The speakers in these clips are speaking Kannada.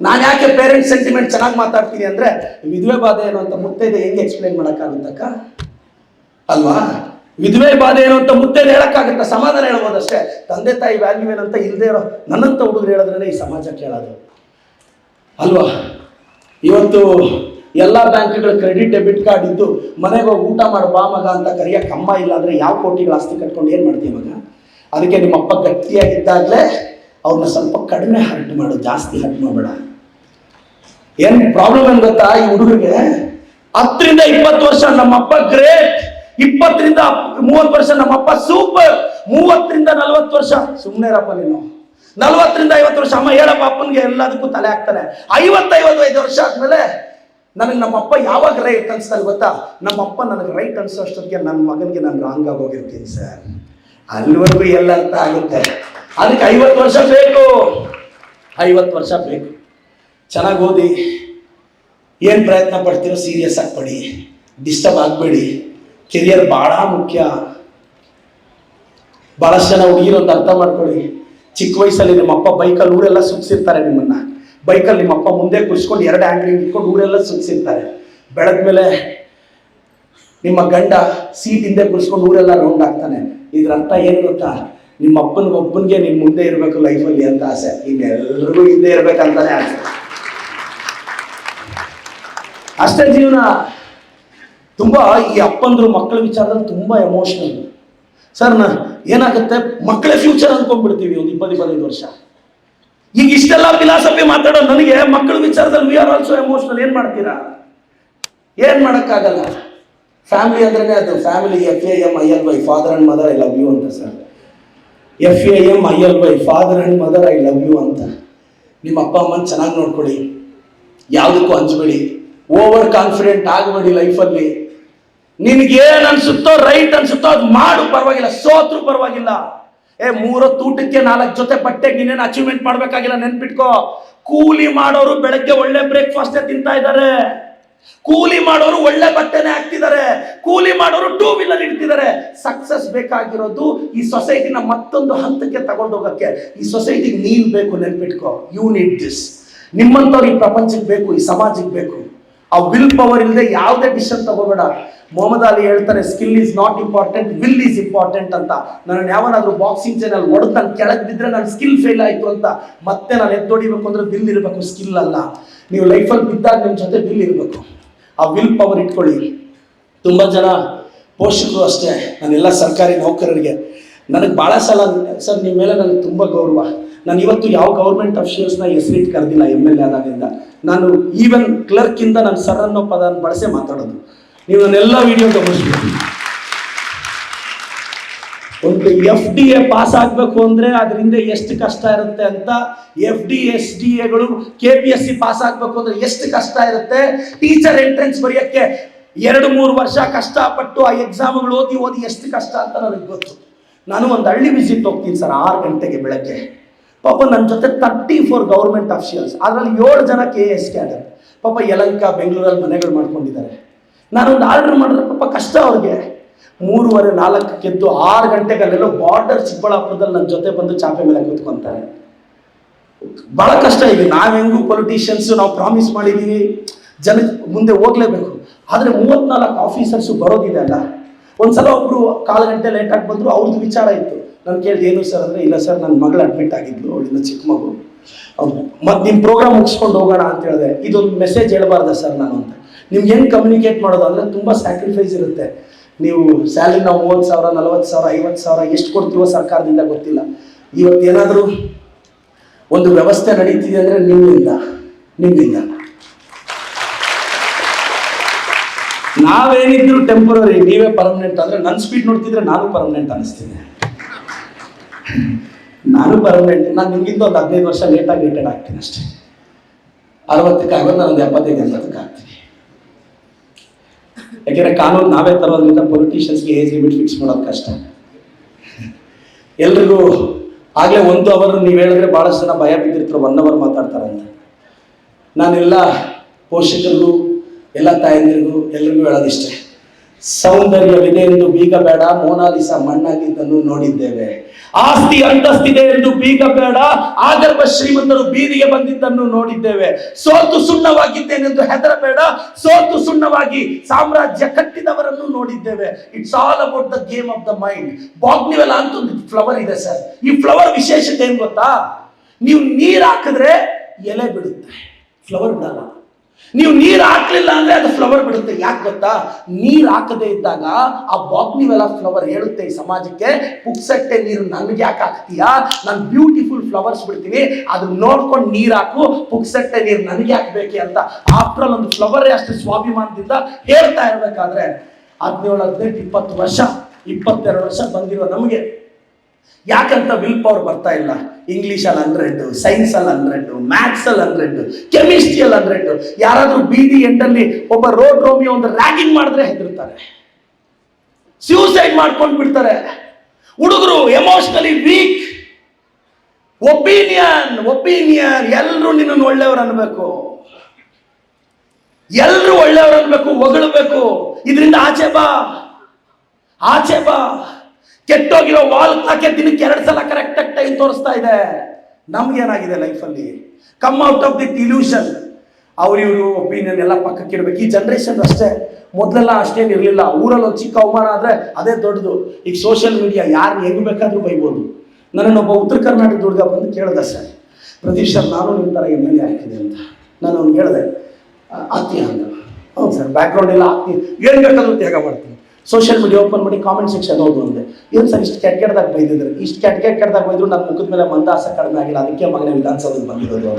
ನಾನು ಯಾಕೆ ಪೇರೆಂಟ್ಸ್ ಸೆಂಟಿಮೆಂಟ್ ಚೆನ್ನಾಗಿ ಮಾತಾಡ್ತೀನಿ ಅಂದ್ರೆ ವಿಧವೆ ಬಾಧೆ ಏನು ಅಂತ ಮುತ್ತೈದೆ ಹೆಂಗೆ ಎಕ್ಸ್ಪ್ಲೈನ್ ಮಾಡೋಕ್ಕಾಗುತ್ತಕ್ಕ? ಅಲ್ವಾ? ವಿಧವೆ ಬಾಧೆ ಏನು ಅಂತ ಮುತ್ತೈದೆ ಸಮಾಧಾನ ಸಮಾಧಾನ ಹೇಳ್ಬೋದಷ್ಟೇ. ತಂದೆ ತಾಯಿ ವ್ಯಾಲ್ಯೂ ಏನಂತ ಇಲ್ಲದೆ ಇರೋ ನನ್ನಂತ ಹುಡುಗರು ಹೇಳೋದ್ರೇ ಈ ಸಮಾಜ ಕೇಳೋದು. ಅಲ್ವಾ? ಇವತ್ತು ಎಲ್ಲ ಬ್ಯಾಂಕ್ಗಳ ಕ್ರೆಡಿಟ್ ಡೆಬಿಟ್ ಕಾರ್ಡ್ ಇದ್ದು ಮನೆಗೆ ಹೋಗಿ ಊಟ ಮಾಡು ಬಾ ಮಗ ಅಂತ ಕರಿಯ ಕಮ್ಮ ಇಲ್ಲ ಅಂದ್ರೆ ಯಾವ ಕೋಟಿಗಳ ಆಸ್ತಿ ಕಟ್ಕೊಂಡು ಏನು ಮಾಡ್ತೀವಿ ಮಗ? ಅದಕ್ಕೆ ನಿಮ್ಮ ಅಪ್ಪ ಗಟ್ಟಿಯಾಗಿದ್ದಾಗಲೇ ಅವ್ರನ್ನ ಸ್ವಲ್ಪ ಕಡಿಮೆ ಹರ್ಟ್ ಮಾಡು, ಜಾಸ್ತಿ ಹರ್ಟ್ ಮಾಡಬೇಡ. ಏನ್ ಪ್ರಾಬ್ಲಮ್ ಏನ್ ಗೊತ್ತಾ ಈ ಹುಡುಗರಿಗೆ? ಹತ್ತರಿಂದ ಇಪ್ಪತ್ತು ವರ್ಷ ನಮ್ಮಪ್ಪ ಗ್ರೇಟ್ ಇಪ್ಪತ್ತರಿಂದ ಮೂವತ್ತು ವರ್ಷ ನಮ್ಮಪ್ಪ ಸೂಪರ್ ಮೂವತ್ತರಿಂದ ನಲ್ವತ್ತು ವರ್ಷ ಸುಮ್ಮನೆ ಇರಪ್ಪ ನೀನು. ನಲವತ್ತರಿಂದ ಐವತ್ತು ವರ್ಷ, ಅಮ್ಮ ಹೇಳಪ್ಪ, ಅಪ್ಪನಿಗೆ ಎಲ್ಲದಕ್ಕೂ ತಲೆ ಹಾಕ್ತಾನೆ. ಐವತ್ತೈವತ್ತು ಐದು ವರ್ಷ ಆದ್ಮೇಲೆ ನನಗೆ ನಮ್ಮಪ್ಪ ಯಾವಾಗ ರೈಟ್ ಅನ್ಸ್ತಾರೆ ಗೊತ್ತಾ? ನಮ್ಮಪ್ಪ ನನಗೆ ರೈಟ್ ಅನ್ಸೋ ಅಷ್ಟೊತ್ತಿಗೆ ನನ್ನ ಮಗನಿಗೆ ನಾನು ರಾಂಗ್ ಆಗಿ ಹೋಗಿರ್ತೀನಿ ಸರ್ ಅಲ್ಲಿವರೆಗೂ ಎಲ್ಲ ಅಂತ ಆಗುತ್ತೆ. ಅದಕ್ಕೆ ಐವತ್ತು ವರ್ಷ ಬೇಕು. ಐವತ್ತು ವರ್ಷ ಬೇಕು. ಚೆನ್ನಾಗಿ ಓದಿ. ಏನು ಪ್ರಯತ್ನ ಪಡ್ತೀರೋ ಸೀರಿಯಸ್ ಆಗಿ ಡಿಸ್ಟರ್ಬ್ ಆಗಬೇಡಿ. ಕೆರಿಯರ್ ಭಾಳ ಮುಖ್ಯ. ಭಾಳಷ್ಟು ಜನ ಹುಡುಗಿರು ಅಂತ ಅರ್ಥ ಮಾಡ್ಕೊಳ್ಳಿ. ಚಿಕ್ಕ ವಯಸ್ಸಲ್ಲಿ ನಿಮ್ಮಪ್ಪ ಬೈಕಲ್ಲಿ ಊರೆಲ್ಲ ಸುಗ್ಸಿರ್ತಾರೆ ನಿಮ್ಮನ್ನು. ಬೈಕಲ್ಲಿ ನಿಮ್ಮಪ್ಪ ಮುಂದೆ ಕುರ್ಸ್ಕೊಂಡು ಎರಡು ಆ್ಯಂಗ್ಲಿ ಇಟ್ಕೊಂಡು ಊರೆಲ್ಲ ಸುಗ್ಸಿರ್ತಾರೆ ಬೆಳೆದ್ಮೇಲೆ ನಿಮ್ಮ ಗಂಡ ಸೀಟ್ ಹಿಂದೆ ಕುರ್ಸ್ಕೊಂಡು ಊರೆಲ್ಲ ರೌಂಡ್ ಆಗ್ತಾನೆ. ಇದ್ರ ಅರ್ಥ ಏನು ಗೊತ್ತಾ? ನಿಮ್ಮ ಒಬ್ಬನಿಗೆ ನಿಮ್ಮ ಮುಂದೆ ಇರಬೇಕು ಲೈಫಲ್ಲಿ ಅಂತ ಆಸೆ. ಇನ್ನೆಲ್ಲರಿಗೂ ಹಿಂದೆ ಇರಬೇಕಂತಲೇ ಆಸೆ. ಅಷ್ಟೇ ಜೀವನ. ತುಂಬಾ ಈ ಅಪ್ಪಂದ್ರು ಮಕ್ಕಳ ವಿಚಾರದಲ್ಲಿ ತುಂಬಾ ಎಮೋಷನಲ್ ಸರ್ ಏನಾಗುತ್ತೆ? ಮಕ್ಕಳೇ ಫ್ಯೂಚರ್ ಅಂದ್ಕೊಂಡ್ಬಿಡ್ತೀವಿ ಒಂದು ಇಪ್ಪತ್ತು, ಇಪ್ಪತ್ತೈದು ವರ್ಷ. ಈಗ ಇಷ್ಟೆಲ್ಲ ಫಿಲಾಸಫಿ ಮಾತಾಡೋ ನನಗೆ ಮಕ್ಕಳ ವಿಚಾರದಲ್ಲಿ ವಿ ಆರ್ ಆಲ್ಸೋ ಎಮೋಷನಲ್ ಏನು ಮಾಡ್ತೀರಾ? ಏನು ಮಾಡೋಕ್ಕಾಗಲ್ಲ. ಫ್ಯಾಮಿಲಿ ಅಂದ್ರೆ ಅದು. Family F A M I L Y father and mother I love you ಅಂತ sir F A M I L Y father and mother I love you ಅಂತ. ನಿಮ್ಮ ಅಪ್ಪ, ಅಮ್ಮನ ಚೆನ್ನಾಗಿ ನೋಡ್ಕೊಳ್ಳಿ. ಯಾವುದಕ್ಕೂ ಹಂಚಬೇಡಿ. ಓವರ್ ಕಾನ್ಫಿಡೆಂಟ್ ಆಗಬೇಡಿ ಲೈಫಲ್ಲಿ ನಿನಗೇನು ಅನ್ಸುತ್ತೋ ರೈಟ್ ಅನ್ಸುತ್ತೋ ಅದು ಮಾಡು, ಪರವಾಗಿಲ್ಲ. ಸೋತ್ರು ಪರವಾಗಿಲ್ಲ. ಏ ಮೂರೊತ್ತು ಊಟಕ್ಕೆ ನಾಲ್ಕು ಜೊತೆ ಬಟ್ಟೆಗೆ ನೀನೇನು ಅಚೀವ್ಮೆಂಟ್ ಮಾಡಬೇಕಾಗಿಲ್ಲ ನೆನ್ಪಿಟ್ಕೋ. ಕೂಲಿ ಮಾಡೋರು ಬೆಳಗ್ಗೆ ಒಳ್ಳೆ ಬ್ರೇಕ್ಫಾಸ್ಟ್ ತಿಂತಾ ಇದ್ದಾರೆ. ಕೂಲಿ ಮಾಡೋರು ಒಳ್ಳೆ ಬಟ್ಟೆನೆ ಹಾಕ್ತಿದ್ದಾರೆ. ಕೂಲಿ ಮಾಡೋರು ಟೂ ವೀಲರ್ ಇಡ್ತಿದ್ದಾರೆ. ಸಕ್ಸಸ್ ಬೇಕಾಗಿರೋದು ಈ ಸೊಸೈಟಿನ ಮತ್ತೊಂದು ಹಂತಕ್ಕೆ ತಗೊಂಡೋಗಕ್ಕೆ. ಈ ಸೊಸೈಟಿಗೆ ನೀನ್ ಬೇಕು ನೆನ್ಪಿಟ್ಕೋ. ಯು ನೀಡ್ ದಿಸ್ ನಿಮ್ಮಂಥವ್ರು ಈ ಪ್ರಪಂಚಕ್ಕೆ ಬೇಕು, ಈ ಸಮಾಜಕ್ಕೆ ಬೇಕು. ಆ ವಿಲ್ ಪವರ್ ಇಲ್ಲದೆ ಯಾವುದೇ ಡಿಸಿಷನ್ ತಗೋಬೇಡ. ಮೊಹಮ್ಮದ್ ಅಲಿ ಹೇಳ್ತಾರೆ skill is not important will is important ಅಂತ. ನಾನು ಯಾವನಾದ್ರೂ ಬಾಕ್ಸಿಂಗ್ ಚಾನಲ್ ಹೊಡೆದು ಕೆಳಗೆ ಬಿದ್ದರೆ ನನ್ನ ಸ್ಕಿಲ್ ಫೇಲ್ ಆಯಿತು ಅಂತ. ಮತ್ತೆ ನಾನು ಎದ್ದೊಡಿಬೇಕು ಅಂದ್ರೆ ವಿಲ್ ಇರಬೇಕು ಸ್ಕಿಲ್ ಅಲ್ಲ. ನೀವು ಲೈಫಲ್ಲಿ ಬಿದ್ದಾಗ ನಿಮ್ಮ ಜೊತೆ ವಿಲ್ ಇರಬೇಕು. ಆ ವಿಲ್ ಪವರ್ ಇಟ್ಕೊಳ್ಳಿ. ತುಂಬ ಜನ ಪೋಷಕರು ಅಷ್ಟೇ, ನಾನೆಲ್ಲ ಸರ್ಕಾರಿ ನೌಕರರಿಗೆ. ನನಗೆ ಭಾಳ ಸಲ, ಸರ್ ನಿಮ್ಮ ಮೇಲೆ ನನಗೆ ತುಂಬ ಗೌರವ. ನಾನು ಇವತ್ತು ಯಾವ ಗೌರ್ಮೆಂಟ್ ಅಫಿಷಿಯಲ್ಸ್ನ ಹೆಸರಿಟ್ಟು ಕರೆದಿಲ್ಲ ಎಂ ಎಲ್ ಎ ಆದಾಗಿಂದ ನಾನು ಈವನ್ ಕ್ಲರ್ಕಿಂದ ನಾನು ಸರ್ ಅನ್ನೋ ಪದ ಬಳಸೇ ಮಾತಾಡೋದು. ನೀವು ನನ್ನೆಲ್ಲ ವಿಡಿಯೋ ಗಮನಿಸ್ಬೇಕು. ಒಂದು ಎಫ್ ಡಿ ಎ ಪಾಸ್ ಆಗಬೇಕು ಅಂದರೆ ಅದರಿಂದ ಎಷ್ಟು ಕಷ್ಟ ಇರುತ್ತೆ ಅಂತ ಎಫ್ ಡಿ ಎಸ್ ಡಿ ಎಗಳು K P S C pass ಆಗಬೇಕು ಅಂದರೆ ಎಷ್ಟು ಕಷ್ಟ ಇರುತ್ತೆ? ಟೀಚರ್ ಎಂಟ್ರೆನ್ಸ್ ಬರೆಯೋಕ್ಕೆ ಎರಡು ಮೂರು ವರ್ಷ ಕಷ್ಟಪಟ್ಟು ಆ ಎಕ್ಸಾಮ್ಗಳು ಓದಿ ಓದಿ ಎಷ್ಟು ಕಷ್ಟ ಅಂತ ನನಗೆ ಗೊತ್ತು. ನಾನು ಒಂದು ಹಳ್ಳಿ ವಿಸಿಟ್ ಹೋಗ್ತೀನಿ ಸರ್, ಆರು ಗಂಟೆಗೆ ಬೆಳಗ್ಗೆ. ಪಾಪ ನನ್ನ ಜೊತೆ ತರ್ಟಿ ಫೋರ್ ಗೌರ್ಮೆಂಟ್ ಅಫಿಷಿಯಲ್ಸ್ ಅದರಲ್ಲಿ ಏಳು ಜನ ಕೆ ಎಸ್ ಕ್ಯಾಡರ್ ಪಾಪ ಯಲಂಕ, ಬೆಂಗಳೂರಲ್ಲಿ ಮನೆಗಳು ಮಾಡ್ಕೊಂಡಿದ್ದಾರೆ. ನಾನೊಂದು ಆರ್ಡರ್ ಮಾಡಿದ್ರೆ ಪಾಪ ಕಷ್ಟ ಅವ್ರಿಗೆ. ಮೂರುವರೆ ನಾಲ್ಕಕ್ಕೆ ಎದ್ದು ಆರು ಗಂಟೆಗೆ ಅಲ್ಲೆಲ್ಲೋ ಬಾರ್ಡರ್ ಚಿಕ್ಕಬಳ್ಳಾಪುರದಲ್ಲಿ ನನ್ನ ಜೊತೆ ಬಂದು ಚಾಪೆ ಮೇಲೆ ಕೂತ್ಕೊಂತಾರೆ. ಬಹಳ ಕಷ್ಟ ಇದೆ. ನಾವು ಹೆಂಗೂ ಪೊಲಿಟಿಷಿಯನ್ಸ್ ನಾವು ಪ್ರಾಮಿಸ್ ಮಾಡಿದ್ದೀವಿ ಜನ ಮುಂದೆ ಹೋಗ್ಲೇಬೇಕು. ಆದರೆ ಮೂವತ್ನಾಲ್ಕು ಆಫೀಸರ್ಸು ಬರೋದಿದೆ ಅಲ್ಲ. ಒಂದ್ಸಲ ಒಬ್ರು ಕಾಲು ಗಂಟೆ ಲೇಟಾಗಿ ಬಂದರು ಅವ್ರದ್ದು ವಿಚಾರ ಇತ್ತು. ನಾನು ಕೇಳಿದೆ, ಏನು ಸರ್ ಅಂದರೆ, ಇಲ್ಲ ಸರ್ ನನ್ನ ಮಗಳು ಅಡ್ಮಿಟ್ ಆಗಿದ್ಲು ಅವಳಿಂದ ಚಿಕ್ಕ ಮಗು. ಮತ್ತೆ ನಿಮ್ಮ ಪ್ರೋಗ್ರಾಮ್ ಮುಗಿಸ್ಕೊಂಡು ಹೋಗೋಣ ಅಂತ ಹೇಳಿದೆ. ಇದೊಂದು ಮೆಸೇಜ್ ಹೇಳಬಾರ್ದ ಸರ್ ನಾನು ಅಂತ. ನಿಮ್ಗೆ ಏನು ಕಮ್ಯುನಿಕೇಟ್ ಮಾಡೋದು? ಅಂದರೆ ತುಂಬ ಸ್ಯಾಕ್ರಿಫೈಸ್ ಇರುತ್ತೆ. ನೀವು ಸ್ಯಾಲ್ರಿ ನಾವು ಮೂವತ್ತು ಸಾವಿರ, ನಲ್ವತ್ತು ಸಾವಿರ, ಐವತ್ತು ಸಾವಿರ, ಎಷ್ಟು ಕೊಡ್ತೀವೋ ಸರ್ಕಾರದಿಂದ ಗೊತ್ತಿಲ್ಲ. ಇವತ್ತು ಏನಾದರೂ ಒಂದು ವ್ಯವಸ್ಥೆ ನಡೀತಿದೆ ಅಂದರೆ ನಿಮ್ಮಿಂದ ನಿಮ್ಮಿಂದ. ನಾವೇನಿದ್ರು ಟೆಂಪರರಿ ನೀವೇ ಪರ್ಮನೆಂಟ್ ಅಂದರೆ ನನ್ನ ಸ್ಪೀಡ್ ನೋಡ್ತಿದ್ರೆ ನಾನು ಪರ್ಮನೆಂಟ್ ಅನಿಸ್ತೀನಿ. ನಾನು ಪರ್ಮನೆಂಟ್ ನಾನು ನಿಮಗಿಂತ ಒಂದು ಹದಿನೈದು ವರ್ಷ ಲೇಟಾಗಿ ರಿಟೈರ್ಡ್ ಆಗ್ತೀನಿ ಅಷ್ಟೇ. ಅರವತ್ತಕ್ಕೆ ಆಗೋದು ನಾನು ಒಂದು ಎಪ್ಪತ್ತೈದು ಎಂಬತ್ತಕ್ಕೆ ಆಗ್ತೀನಿ ಯಾಕೆಂದ್ರೆ ಕಾನೂನು ನಾವೇ ತರೋದ್ರಿಂದ ಪೊಲಿಟಿಷಿಯನ್ಸ್ಗೆ ಏಜ್ ಲಿಮಿಟ್ ಫಿಕ್ಸ್ ಮಾಡೋದು ಕಷ್ಟ. ಎಲ್ರಿಗೂ ಆಗಲೇ ಒಂದು ಅವರ್ ನೀವು ಹೇಳಿದ್ರೆ ಭಾಳಷ್ಟು ಜನ ಭಯ ಬಿದ್ದಿರ್ತಾರೆ ಒನ್ ಅವರ್ ಮಾತಾಡ್ತಾರೆ ಅಂತ ನಾನೆಲ್ಲ ಪೋಷಕರಿಗೂ, ಎಲ್ಲ ತಾಯಂದಿರಿಗೂ ಎಲ್ರಿಗೂ ಹೇಳೋದಿಷ್ಟೇ ಸೌಂದರ್ಯವಿದೆ ಎಂದು ಬೀಗ ಬೇಡ ಮೋನಾಲಿಸ ಮಣ್ಣಾಗಿದ್ದನ್ನು ನೋಡಿದ್ದೇವೆ. ಆಸ್ತಿ ಅಂತಸ್ತಿದೆ ಎಂದು ಬೀಗ ಬೇಡ ಆಗರ್ಭ ಶ್ರೀಮಂತರು ಬೀದಿಗೆ ಬಂದಿದ್ದನ್ನು ನೋಡಿದ್ದೇವೆ. ಸೋತು ಸುಣ್ಣವಾಗಿದ್ದೇನೆಂದು ಹೆದರಬೇಡ. ಸೋತು ಸುಣ್ಣವಾಗಿ ಸಾಮ್ರಾಜ್ಯ ಕಟ್ಟಿದವರನ್ನು ನೋಡಿದ್ದೇವೆ. It's all about the game of the mind ಬಾಗ್ನಿವೆಲ್ಲ ಅಂತ ಒಂದು ಫ್ಲವರ್ ಇದೆ ಸರ್ ಈ ಫ್ಲವರ್ ವಿಶೇಷತೆ ಏನ್ ಗೊತ್ತಾ? ನೀವು ನೀರ್ ಹಾಕಿದ್ರೆ ಎಲೆ ಬಿಡುತ್ತೆ. ಫ್ಲವರ್ ಬಿಡಲ್ಲ. ನೀವು ನೀರು ಹಾಕ್ಲಿಲ್ಲ ಅಂದ್ರೆ ಅದು ಫ್ಲವರ್ ಬಿಡುತ್ತೆ. ಯಾಕೆ ಗೊತ್ತಾ? ನೀರು ಹಾಕದೇ ಇದ್ದಾಗ ಆ ಬಾಗ್ನಿವೆಲ್ಲ ಫ್ಲವರ್ ಹೇಳುತ್ತೆ ಈ ಸಮಾಜಕ್ಕೆ. ಪುಕ್ಸಟ್ಟೆ ನೀರು ನನ್ಗೆ ಯಾಕೆ ಹಾಕ್ತೀಯಾ? ನಾನು ಬ್ಯೂಟಿಫುಲ್ ಫ್ಲವರ್ಸ್ ಬಿಡ್ತೀನಿ. ಅದನ್ನ ನೋಡ್ಕೊಂಡು ನೀರು ಹಾಕು. ಪುಕ್ಸಟ್ಟೆ ನೀರು ನನಗೆ ಹಾಕ್ಬೇಕೆ ಅಂತ. ಆಫ್ಟರ್ ಆಲ್ ಒಂದು ಫ್ಲವರ್ ಅಷ್ಟು ಸ್ವಾಭಿಮಾನದಿಂದ ಹೇಳ್ತಾ ಇರಬೇಕಾದ್ರೆ ಹದಿನೇಳು, ಹದಿನೆಂಟು, ಇಪ್ಪತ್ತು ವರ್ಷ, ಇಪ್ಪತ್ತೆರಡು ವರ್ಷ ಬಂದಿರೋ ನಮಗೆ. ಯಾಕಂತ ವಿಲ್ ಪವರ್ ಬರ್ತಾ ಇಲ್ಲ. ಇಂಗ್ಲೀಷಲ್ಲಿ ಹಂಡ್ರೆಡ್ ಸೈನ್ಸಲ್ಲಿ ಹಂಡ್ರೆಡ್ ಮ್ಯಾಥ್ಸಲ್ಲಿ ಹಂಡ್ರೆಡ್ ಕೆಮಿಸ್ಟ್ರಿಯಲ್ಲಿ ಹಂಡ್ರೆಡ್ ಯಾರಾದ್ರೂ ಬೀದಿ ಎಂಡಲ್ಲಿ ಒಬ್ಬ ರೋಡ್ ರೋಮಿಯೋ ಒಂದು ರ್ಯಾಗಿಂಗ್ ಮಾಡಿದ್ರೆ ಹೆದರ್ತಾರೆ. ಸ್ಯೂಸೈಡ್ ಮಾಡ್ಕೊಂಡು ಬಿಡ್ತಾರೆ. ಹುಡುಗರು ಎಮೋಷನಲಿ ವೀಕ್ ಒಪಿನಿಯನ್ ಒಪಿನಿಯನ್ ಎಲ್ಲರೂ ನಿನ್ನನ್ನು ಒಳ್ಳೆಯವರು ಅನ್ಬೇಕು. ಎಲ್ಲರೂ ಒಳ್ಳೆಯವರು ಅನ್ಬೇಕು, ಹೊಗಳಬೇಕು. ಇದರಿಂದ ಆಚೆ ಬಾ. ಆಚೆ ಬಾ. ಕೆಟ್ಟೋಗಿರೋ ವಾಲ್ ಹಾಕಿ ದಿನಕ್ಕೆ ತೋರಿಸ್ತಾ ಇದೆ. ನಮ್ಗೇನಾಗಿದೆ ಲೈಫಲ್ಲಿ come out of that illusion ಅವರಿವರು opinion ಎಲ್ಲ ಪಕ್ಕಕ್ಕೆ ಇಡ್ಬೇಕು. ಈ ಜನ್ರೇಷನ್ ಅಷ್ಟೇ. ಮೊದಲೆಲ್ಲ ಅಷ್ಟೇನು ಇರಲಿಲ್ಲ. ಊರಲ್ಲಿ ಒಂದು ಚಿಕ್ಕ ಅವಮಾನ ಆದರೆ ಅದೇ ದೊಡ್ಡದು. ಈಗ ಸೋಷಿಯಲ್ ಮೀಡಿಯಾ ಯಾರು ಹೆಂಗೆ ಬೇಕಾದರೂ ಬೈಬೋದು. ನನ್ನನ್ನೊಬ್ಬ ಉತ್ತರ ಕರ್ನಾಟಕ ಹುಡುಗ ಬಂದು ಕೇಳ್ದೆ ಸರ್. ಪ್ರದೇಶ ನಾನು ನಿಮ್ಮ ಥರ ಎಂ ಎಲ್ ಎ ಆಗ್ತಿದೆ ಅಂತ. ನಾನು ಅವ್ನು ಹೇಳಿದೆ ಆಗ್ತೀಯ ಅಂದರು ಹೌದು ಸರ್ ಬ್ಯಾಕ್ಗ್ರೌಂಡ್ ಎಲ್ಲ ಆಗ್ತೀನಿ ಏನು ಬೇಕಾದರೂ ತ್ಯಾಗ ಮಾಡ್ತೀನಿ. ಸೋಷಿಯಲ್ ಮೀಡಿಯಾ ಓಪನ್ ಮಾಡಿ ಕಾಮೆಂಟ್ ಸೆಕ್ಷನ್ ಹೌದು ಅಂದೆ. ಏನು ಸರ್ ಇಷ್ಟು ಕೆಟ್ಟ ಕೆಟ್ಟದಾಗ ಬೈದಿದ್ರು? ಇಷ್ಟು ಕೆಟ್ಟ ಕೆಟ್ಟ ಕೆಟ್ಟದಾಗ ಬೈದ್ರು ನನ್ನ ಮುಖದ ಮೇಲೆ ಮಂದಾಸ ಕಡಿಮೆ ಆಗಿಲ್ಲ. ಅದಕ್ಕೆ ಮಗನೇ ವಿಧಾನಸೌಧಕ್ಕೆ ಬಂದಿರೋದು.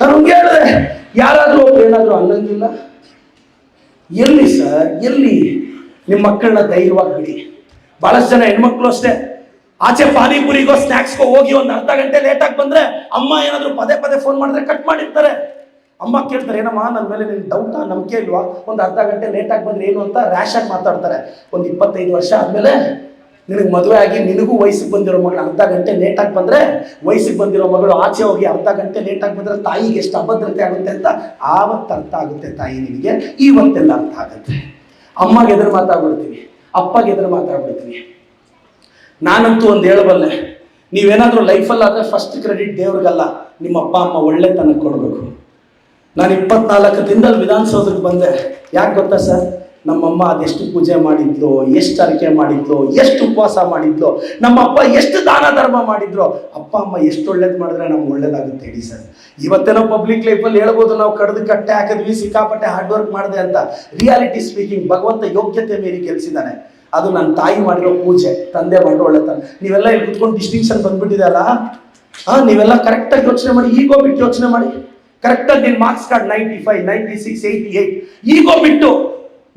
ನಾನು ಅವ್ನಿಗೆ ಹೇಳಿದೆ. ಯಾರಾದರೂ ಒಬ್ರು ಏನಾದರೂ ಅನ್ನೋದಿಲ್ಲ. ಎಲ್ಲಿ ಸರ್ ಎಲ್ಲಿ ನಿಮ್ಮ ಮಕ್ಕಳನ್ನ ಧೈರ್ಯವಾಗಿ ಬಿಡಿ. ಭಾಳಷ್ಟು ಜನ ಹೆಣ್ಮಕ್ಳು ಅಷ್ಟೇ. ಆಚೆ ಪಾನಿಪುರಿಗೋ ಸ್ನ್ಯಾಕ್ಸ್ಗೋ ಹೋಗಿ ಒಂದು ಅರ್ಧ ಗಂಟೆ ಲೇಟಾಗಿ ಬಂದ್ರೆ ಅಮ್ಮ ಏನಾದರೂ ಪದೇ ಪದೇ ಫೋನ್ ಮಾಡಿದ್ರೆ ಕಟ್ ಮಾಡಿರ್ತಾರೆ. ಅಮ್ಮ ಕೇಳ್ತಾರೆ, ಏನಮ್ಮ ನನ್ನ ಮೇಲೆ ನಿನ್ನ ಡೌಟಾ ನಂಬಿಕೆ ಇಲ್ವಾ? ಒಂದು ಅರ್ಧ ಗಂಟೆ ಲೇಟಾಗಿ ಬಂದ್ರೆ ಏನು ಅಂತ ರ್ಯಾಶ್ ಆಗಿ ಮಾತಾಡ್ತಾರೆ. ಒಂದು ಇಪ್ಪತ್ತೈದು ವರ್ಷ ಆದಮೇಲೆ ನಿನಗೆ ಮದುವೆ ಆಗಿ ನಿನಗೂ ವಯಸ್ಸಿಗೆ ಬಂದಿರೋ ಮಗಳು ಅರ್ಧ ಗಂಟೆ ಲೇಟಾಗಿ ಬಂದರೆ ವಯಸ್ಸಿಗೆ ಬಂದಿರೋ ಮಗಳು ಆಚೆ ಹೋಗಿ ಅರ್ಧ ಗಂಟೆ ಲೇಟಾಗಿ ಬಂದರೆ ತಾಯಿಗೆ ಎಷ್ಟು ಅಭದ್ರತೆ ಆಗುತ್ತೆ ಅಂತ ಆವತ್ತು ಅರ್ಥ ಆಗುತ್ತೆ ತಾಯಿ ನಿನಗೆ ಇವತ್ತೆಲ್ಲ ಅರ್ಥ ಆಗುತ್ತೆ. ಅಮ್ಮಗೆ ಎದುರು ಮಾತಾಡ್ಬಿಡ್ತೀವಿ ಅಪ್ಪಗೆ ಎದುರು ಮಾತಾಡ್ಬಿಡ್ತೀವಿ ನಾನಂತೂ ಒಂದು ಹೇಳಬಲ್ಲೆ, ನೀವೇನಾದರೂ ಲೈಫಲ್ಲಾದರೆ ಫಸ್ಟ್ ಕ್ರೆಡಿಟ್ ದೇವ್ರಿಗಲ್ಲ, ನಿಮ್ಮ ಅಪ್ಪ, ಅಮ್ಮ ಒಳ್ಳೆತನಕ್ಕೆ ಕೊಡಬೇಕು. ನಾನು ಇಪ್ಪತ್ನಾಲ್ಕು ದಿನದಲ್ಲಿ ವಿಧಾನಸೌಧಕ್ಕೆ ಬಂದೆ. ಯಾಕೆ ಗೊತ್ತಾ ಸರ್? ನಮ್ಮಮ್ಮ ಅದೆಷ್ಟು ಪೂಜೆ ಮಾಡಿದ್ಲು, ಎಷ್ಟು ಅರಿಕೆ ಮಾಡಿದ್ಲು, ಎಷ್ಟು ಉಪವಾಸ ಮಾಡಿದ್ಲು, ನಮ್ಮಪ್ಪ ಎಷ್ಟು ದಾನ ಧರ್ಮ ಮಾಡಿದ್ರು ಅಪ್ಪ, ಅಮ್ಮ ಎಷ್ಟು ಒಳ್ಳೇದು ಮಾಡಿದ್ರೆ ನಮ್ಗೆ ಒಳ್ಳೇದಾಗುತ್ತೆ ಹೇಳಿ ಸರ್. ಇವತ್ತೇನೋ ಪಬ್ಲಿಕ್ ಲೈಫಲ್ಲಿ ಹೇಳ್ಬೋದು ನಾವು ಕಡ್ದು ಕಟ್ಟೆ ಹಾಕಿದ್ವಿ, ಸಿಕ್ಕಾಪಟ್ಟೆ ಹಾರ್ಡ್ ವರ್ಕ್ ಮಾಡಿದೆ ಅಂತ. ರಿಯಾಲಿಟಿ ಸ್ಪೀಕಿಂಗ್ ಭಗವಂತ ಯೋಗ್ಯತೆ ಮೀರಿ ಗೆಲ್ಸಿದ್ದಾನೆ. ಅದು ನನ್ನ ತಾಯಿ ಮಾಡಿರೋ ಪೂಜೆ, ತಂದೆ ಮಾಡಿರೋ ಒಳ್ಳೆತನ ನೀವೆಲ್ಲ ಇಲ್ಲಿ ಕುತ್ಕೊಂಡು ಡಿಸ್ಟಿಂಕ್ಷನ್ ಬಂದ್ಬಿಟ್ಟಿದೆ ಅಲ್ಲ? ಹಾ, ನೀವೆಲ್ಲ ಕರೆಕ್ಟಾಗಿ ಯೋಚನೆ ಮಾಡಿ, ಈಗೋ ಬಿಟ್ಟು ಯೋಚನೆ ಮಾಡಿ. ಕರೆಕ್ಟಾಗಿ ನಿನ್ನ marks card ninety five ninety six eighty eight ego ಬಿಟ್ಟು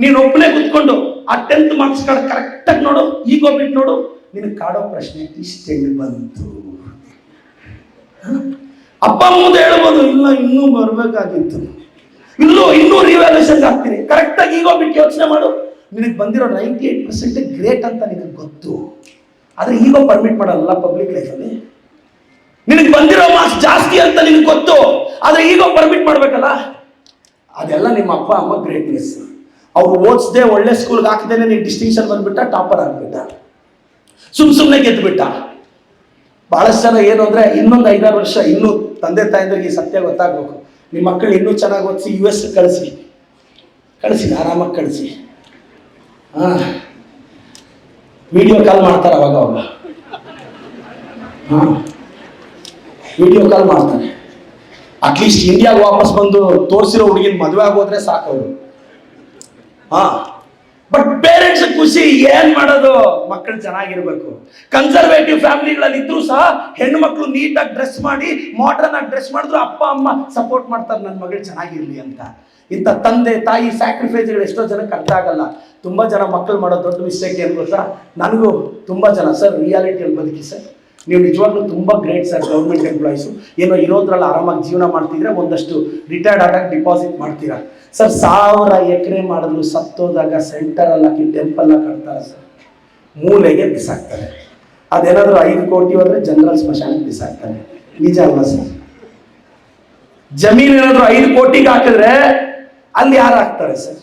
ನೀನು ಒಬ್ಬನೇ ಕುತ್ಕೊಂಡು ಆ ಟೆಂತ್ ಮಾರ್ಕ್ಸ್ ಕಾರ್ಡ್ ಕರೆಕ್ಟಾಗಿ ನೋಡು, ಈಗೋ ಬಿಟ್ಟು ನೋಡು. ನಿನಗೆ ಕಾಡೋ ಪ್ರಶ್ನೆ ಇಷ್ಟೆಲ್ಲಿ ಬಂತು? ಅಪ್ಪ ಮುಂದೆ ಹೇಳ್ಬೋದು, ಇಲ್ಲ, ಇನ್ನೂ ಬರಬೇಕಾಗಿತ್ತು. ಇಲ್ಲೂ, ಇನ್ನೂ ರಿವ್ಯಾಲ್ಯೂಷನ್ ಆಗ್ತೀನಿ. ಕರೆಕ್ಟಾಗಿ ಈಗೋ ಬಿಟ್ಟು ಯೋಚನೆ ಮಾಡು. ನಿನಗೆ ಬಂದಿರೋ ನೈಂಟಿ ಏಟ್ ಪರ್ಸೆಂಟ್ ಗ್ರೇಟ್ ಅಂತ ನಿನಗೆ ಗೊತ್ತು. ಆದರೆ ಈಗೋ ಪರ್ಮಿಟ್ ಮಾಡಲ್ಲ ಪಬ್ಲಿಕ್ ಲೈಫಲ್ಲಿ ನಿನಗೆ ಬಂದಿರೋ ಮಾರ್ಕ್ಸ್ ಜಾಸ್ತಿ ಅಂತ ನಿನಗೆ ಗೊತ್ತು. ಆದರೆ ಈಗ ಪರ್ಮಿಟ್ ಮಾಡಬೇಕಲ್ಲ? ಅದೆಲ್ಲ ನಿಮ್ಮ ಅಪ್ಪ, ಅಮ್ಮ ಗ್ರೇಟ್ನೆಸ್ ಅವ್ರು ಓದಿಸ್ದೆ ಒಳ್ಳೆ ಸ್ಕೂಲ್ಗೆ ಹಾಕಿದೇನೆ ನೀನು ಡಿಸ್ಟಿಂಕ್ಷನ್ ಬಂದ್ಬಿಟ್ಟ ಟಾಪರ್ ಆಗ್ಬಿಟ್ಟ. ಸುಮ್ ಸುಮ್ಮನೆ ಗೆದ್ದುಬಿಟ್ಟ ಬಹಳಷ್ಟು ಜನ ಏನು ಅಂದ್ರೆ ಇನ್ನೊಂದು ಐದಾರು ವರ್ಷ, ಇನ್ನೂ ತಂದೆ ತಾಯಿಂದ್ರಿಗೆ ಈ ಸತ್ಯ ಗೊತ್ತಾಗಬೇಕು. ನಿಮ್ಮ ಮಕ್ಕಳು ಇನ್ನೂ ಚೆನ್ನಾಗಿ ಓದಿಸಿ ಯು ಎಸ್ ಕಳಿಸಿ. ಕಳಿಸಿ, ಆರಾಮಾಗಿ ಕಳಿಸಿ. ಹಾಂ. ವಿಡಿಯೋ ಕಾಲ್ ಮಾಡ್ತಾರೆ ಅವಾಗ ಅವಾಗ. ಹಾಂ. ವಿಡಿಯೋ ಕಾಲ್ ಮಾಡ್ತಾನೆ. ಅಟ್ಲೀಸ್ಟ್ ಇಂಡಿಯಾಗೆ ವಾಪಸ್ ಬಂದು ತೋರಿಸಿರೋ ಹುಡುಗಿನ ಮದುವೆ ಆಗೋದ್ರೆ ಸಾಕು ಅವರು. ಹಾ. ಬಟ್ ಪೇರೆಂಟ್ಸ್ ಖುಷಿ ಏನ್ ಮಾಡೋದು? ಮಕ್ಕಳು ಚೆನ್ನಾಗಿರ್ಬೇಕು. ಕನ್ಸರ್ವೇಟಿವ್ ಫ್ಯಾಮಿಲಿಗಳಲ್ಲಿ ಇದ್ರೂ ಸಹ ಹೆಣ್ಣು ಮಕ್ಕಳು ನೀಟಾಗಿ ಡ್ರೆಸ್ ಮಾಡಿ ಮಾಡರ್ನ್ ಆಗಿ ಡ್ರೆಸ್ ಮಾಡಿದ್ರು ಅಪ್ಪ, ಅಮ್ಮ ಸಪೋರ್ಟ್ ಮಾಡ್ತಾರೆ ನನ್ನ ಮಗಳು ಚೆನ್ನಾಗಿರ್ಲಿ ಅಂತ. ಇಂಥ ತಂದೆ, ತಾಯಿ ಸ್ಯಾಕ್ರಿಫೈಸ್ಗಳು ಎಷ್ಟೋ ಜನಕ್ಕೆ ಅರ್ಥ ಆಗಲ್ಲ. ತುಂಬಾ ಜನ ಮಕ್ಕಳು ಮಾಡೋ ದೊಡ್ಡ ಮಿಸ್ಟೇಕ್ ಏನು ಗೊತ್ತಾ? ನನಗೂ ತುಂಬಾ ಜನ. ಸರ್ ರಿಯಾಲಿಟಿಯಲ್ಲಿ ಬದುಕಿ ಸರ್ ನೀವು ನಿಜವಾಗ್ಲೂ ತುಂಬ ಗ್ರೇಟ್ ಸರ್ ಗೌರ್ಮೆಂಟ್ ಎಂಪ್ಲಾಯೀಸು ಏನೋ ಇರೋದ್ರಲ್ಲಿ ಆರಾಮಾಗಿ ಜೀವನ ಮಾಡ್ತಿದ್ರೆ ಒಂದಷ್ಟು ರಿಟೈರ್ಡ್ ಆದಾಗ ಡಿಪಾಸಿಟ್ ಮಾಡ್ತೀರಾ? ಸರ್ ಸಾವಿರ ಎಕರೆ ಮಾಡಿದ್ರು ಸತ್ತೋದಾಗ ಸೆಂಟರಲ್ಲಿ ಹಾಕಿ ಟೆಂಪಲ್ನ ಕಟ್ತಾರೆ ಸರ್ ಮೂಲೆಗೆ ಬಿಸಾಕ್ತಾರೆ. ಅದೇನಾದರೂ ಐದು ಕೋಟಿ ಹೋದ್ರೆ ಜನರಲ್ ಸ್ಮಶಾನಕ್ಕೆ ಬಿಸಾಕ್ತಾರೆ. ನಿಜ ಅಲ್ಲ ಸರ್ ಜಮೀನು ಏನಾದರೂ ಐದು ಕೋಟಿಗೆ ಹಾಕಿದ್ರೆ ಅಲ್ಲಿ ಯಾರು ಹಾಕ್ತಾರೆ ಸರ್